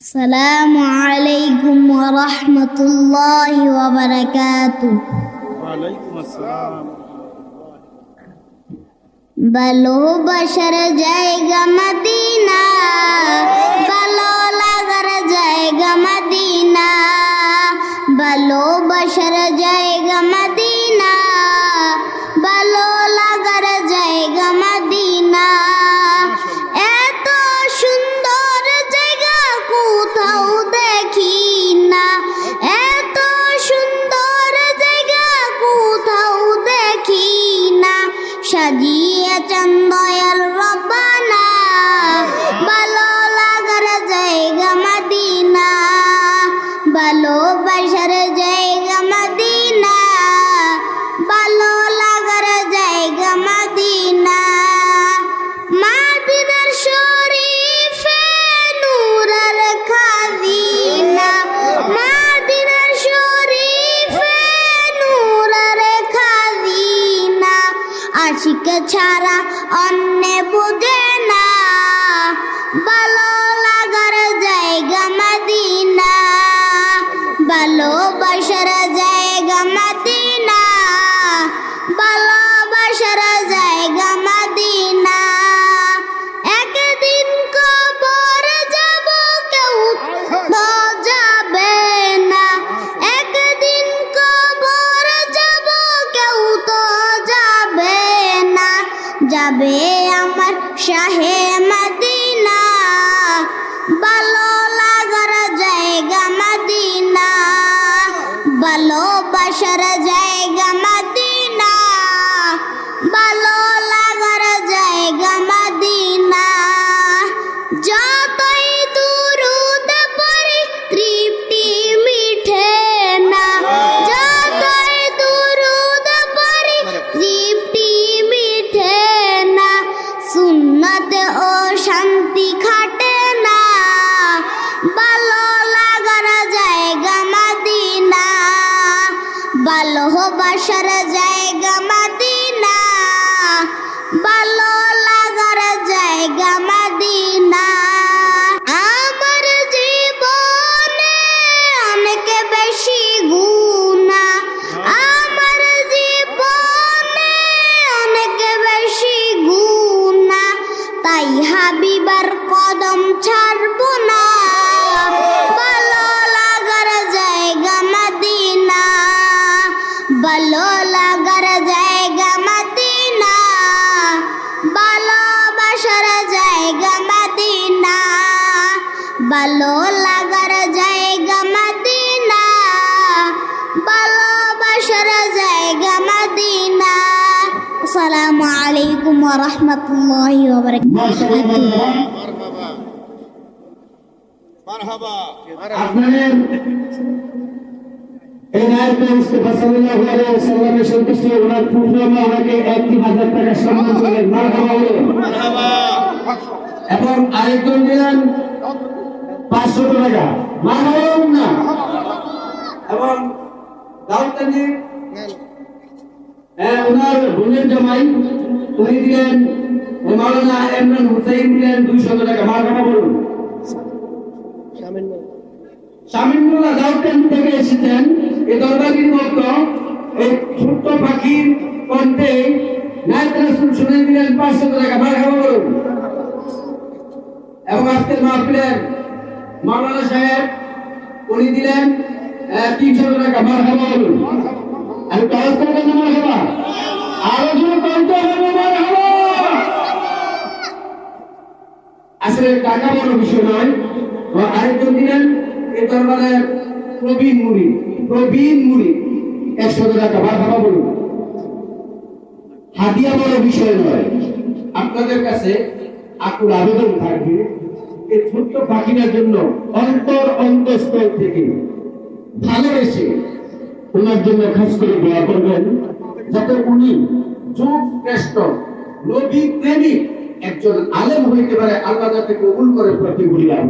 السلام عليكم ورحمة الله وبركاته ওয়ালাইকুম আসসালাম ভালোবাসার জায়গা মদিনা ভালো লাগার জায়গা মদিনা ভালোবাসার জায়গা যাবে আমার শাহে মদিনা ভালো লাগার জায়গা মদিনা ভালোবাসার ভালোবাসার জায়গা মদিনা। ভালো লাগার জায়গা মদিনা। আমার জীবনে অনেক বেশি গুণা। আমার জীবনে অনেক বেশি গুণা। তাই হাবিবার কদম ছাড়বো না। ভালো লাগার জায়গা মদিনা ভালোবাসার জায়গা মদিনা ভালো লাগার জায়গা মদিনা ভালোবাসার জায়গা মদিনা। আসসালামু আলাইকুম ওয়া রাহমাতুল্লাহি ওয়া বারাকাতুহু। মারহাবা। আপনাদের এই নায়ক মুস্তাফা সাল্লাল্লাহু আলাইহি ওয়াসাল্লামের সন্তুষ্টি ওনার পূর্ণমা ওনাকে একটি হাজার টাকা সম্মান করলেন মারহাবা মারহাবা। এবং আরেকজন দিলেন পাঁচশো টাকা। মারহাবা না। এবং হ্যাঁ, ওনার বোনের জামাই উনি দিলেন মাওলানা ইমরান হুসাইন দিলেন দুইশত টাকা। মারহাবা বলুন। শামিমুল্লাহ দাউদকান্দি থেকে এসেছেন। এই দরবারির মতো এই ছোট্ট পাখির কণ্ঠে নায়ক রাসুল শুনে দিলেন পাঁচশো টাকা মারহাবা বলুন এবং আজকের মাহফিলের মাওলানা সাহেব, উনি দিলেন তিনশো টাকা মারহাবা বলুন আমি কাজ করে কেন মারহাবা আরও জোরে কণ্ঠ হবে মারহাবা আসলে টাকা বড় বিষয় নয় আরেকজন দিলেন, এই দরবারে প্রবীণ মুড়ি। প্রবীণ মুড়ি একশো টাকা মারহাবা বলুন। হাদিয়া বড় বিষয় নয়। আপনাদের কাছে আকুল আবেদন থাকবে এই ছোট্ট পাখিটার জন্য অন্তর অন্তঃস্থল থেকে ভালোবেসে ওনার জন্য খাস করে দোয়া করবেন, যাতে উনি যুগ শ্রেষ্ঠ, নবী প্রেমিক, একজন আলেম হইতে পারে, আল্লাহ যাতে কবুল করে প্রতি বলিলাম